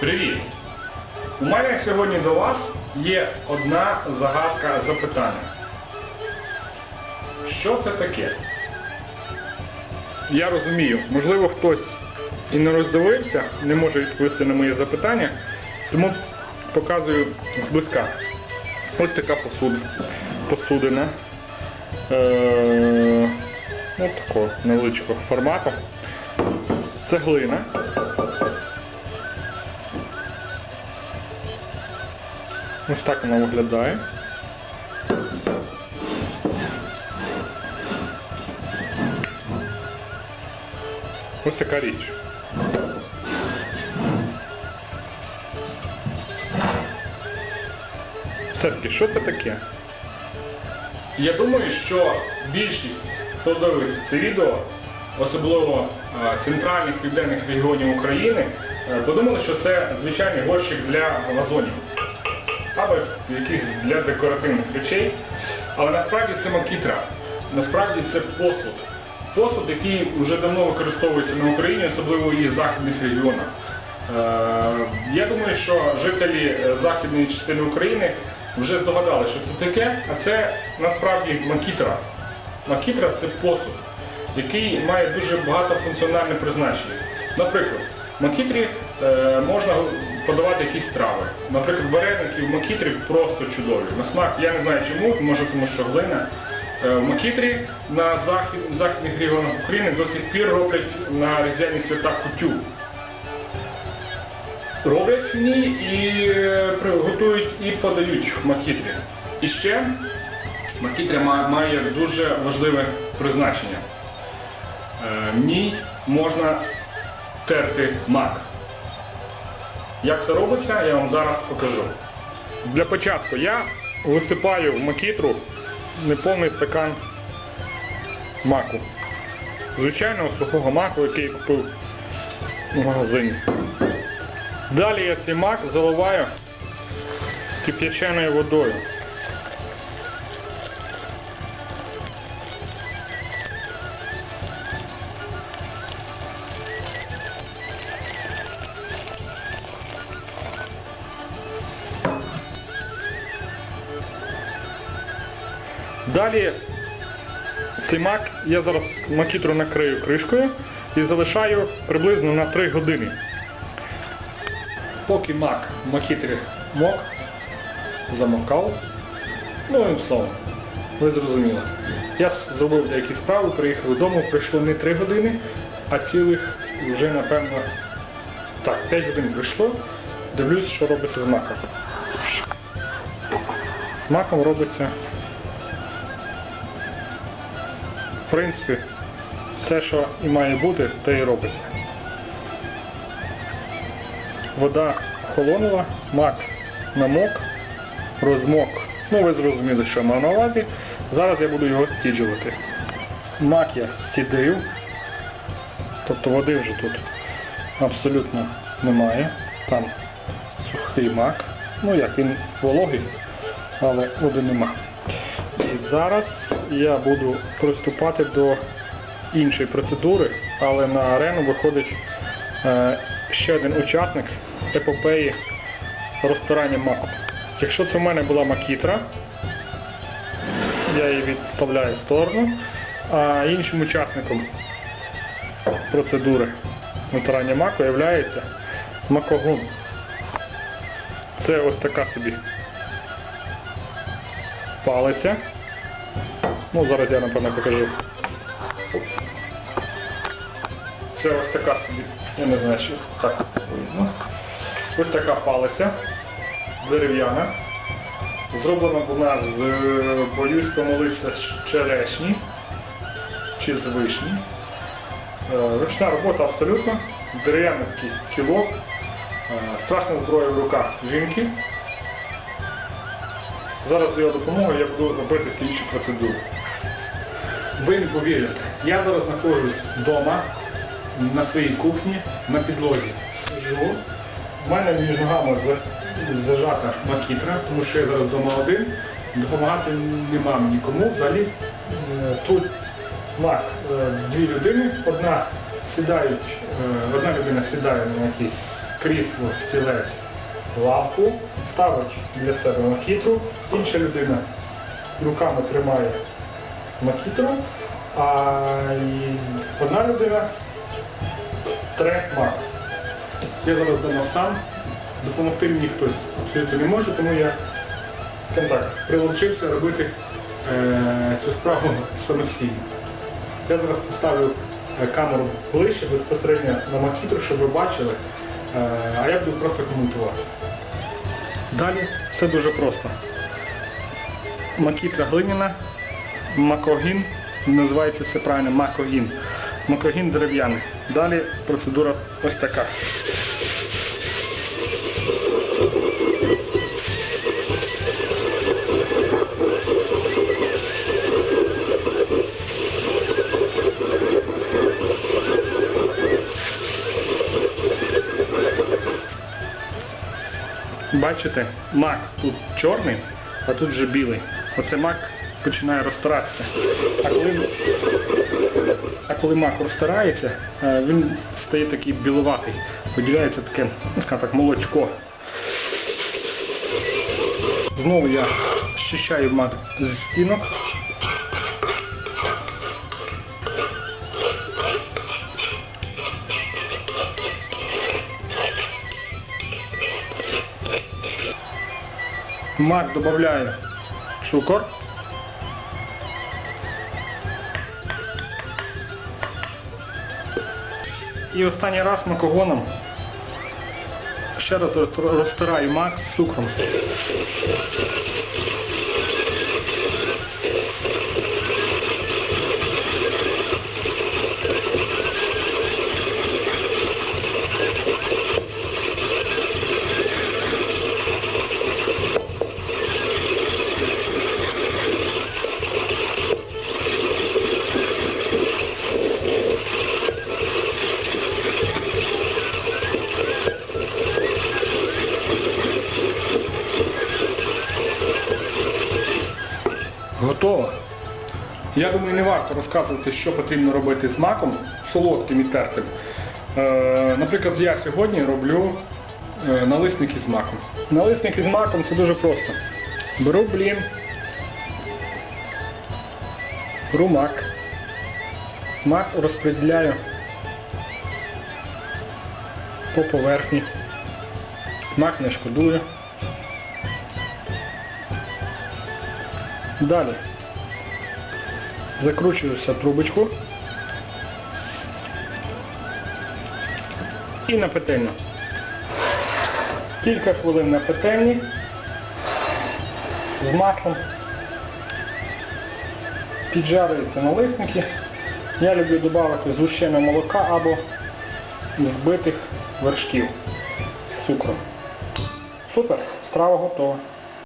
Привіт! У мене сьогодні до вас є одна загадка запитання. Що це таке? Я розумію, можливо хтось і не роздивився, не може відповісти на моє запитання, тому показую зблизька. Ось така посудина. Е- ну, такого невеличкого формату. Цеглина. Ось так вона виглядає. Ось така річ. Все-таки, що це таке? Я думаю, що більшість, хто дивиться це відео, особливо е, центральних південних регіонів України, е, подумали, що це звичайний горщик для вазонів або якихось для декоративних речей. Але насправді це макітра. Насправді це посуд. Посуд, який вже давно використовується на Україні, особливо в її західних регіонах. Е, Я думаю, що жителі е, західної частини України вже здогадали, що це таке, а це насправді макітра. Макітра це посуд, який має дуже багатофункціональне призначення. Наприклад, макітрі е, можна подавати якісь страви. Наприклад, вареники в макітрі просто чудові. На смак я не знаю чому, може тому що глина. Е, В макітрі на захід, західних регіонах України до сих пір роблять на різдвяні свята кутю. Роблять в ній і е, готують і подають в макітрі. І ще макітря має дуже важливе призначення. Е, В ній можна терти мак. Як це робиться, я вам зараз покажу. Для початку я висипаю в макітру неповний стакан маку. Звичайного сухого маку, який я купив в магазині. Далі я цей мак заливаю кип'яченою водою. Далі цей мак я зараз макітру накрию кришкою і залишаю приблизно на 3 години. Поки мак в макітрі мок, замокав, ну і словом, ви зрозуміли. Я зробив деякі справи, приїхав додому, пройшло не 3 години, а цілих вже напевно так, 5 годин пройшло. Дивлюсь, що робиться з маком. З маком робиться В принципі, все, що і має бути, те і робиться. Вода холонула, мак намок, розмок. Ну ви зрозуміли, що мав на увазі. Зараз я буду його стіджувати. Мак я стідив, тобто води вже тут абсолютно немає. Там сухий мак. Ну як він вологий, але води нема. І зараз я буду приступати до іншої процедури, але на арену виходить е, ще один учасник епопеї розтирання маку. Якщо це в мене була макітра, я її відставляю в сторону, а іншим учасником процедури натирання маку є макогун. Це ось така собі палиця. Ну, зараз я напевно покажу. Це ось така собі, я не знаю, що так видно. Ось така палиця дерев'яна. Зроблена вона з, боюсь помилився, з черешні чи з вишні. Е, Ручна робота абсолютно. Дерев'яний кілок. Е, Страшна зброя в руках жінки. Зараз з його допомогою я буду робити слідчу процедуру. Ви не повірите, я зараз знаходжусь вдома на своїй кухні на підлозі. Сижу. У мене між ногами зажата макітра, тому що я зараз вдома один. Допомагати нема мені нікому. Взагалі е, тут мак е, дві людини, одна сідають, е, одна людина сідає на якийсь крісло, стілець, лампу, ставить для себе макітру, інша людина руками тримає макітру, а одна людина тре мак. Я зараз вдома сам, допомогти мені хтось абсолютно не може, тому я так, прилучився робити е, цю справу самостійно. Я зараз поставлю е, камеру ближче, безпосередньо на макітру, щоб ви бачили, е, а я буду просто коментувати. Далі все дуже просто. Макітра глиняна, макогін, називається це правильно макогін. Макогін дерев'яний. Далі процедура ось така. Бачите, мак тут чорний, а тут вже білий. Оце мак починає розтиратися. А коли, а коли мак розтирається, е, він стає такий біловатий. Виділяється таке, скажімо так, молочко. Знову я щищаю мак з стінок. Мак додаю цукор. І останній раз макогоном ще раз розтираю мак з цукром. Готово. Я думаю, не варто розказувати, що потрібно робити з маком, солодким і тертим. Е, наприклад, я сьогодні роблю е, налисники з маком. Налисники з маком це дуже просто. Беру блін, беру мак, мак розподіляю по поверхні. Мак не шкодує. Далі закручуюся трубочку і на петельню. Кілька хвилин на петельні з маслом. Піджарюються налисники. Я люблю додати згущене молока або збитих вершків з цукром. Супер, страва готова.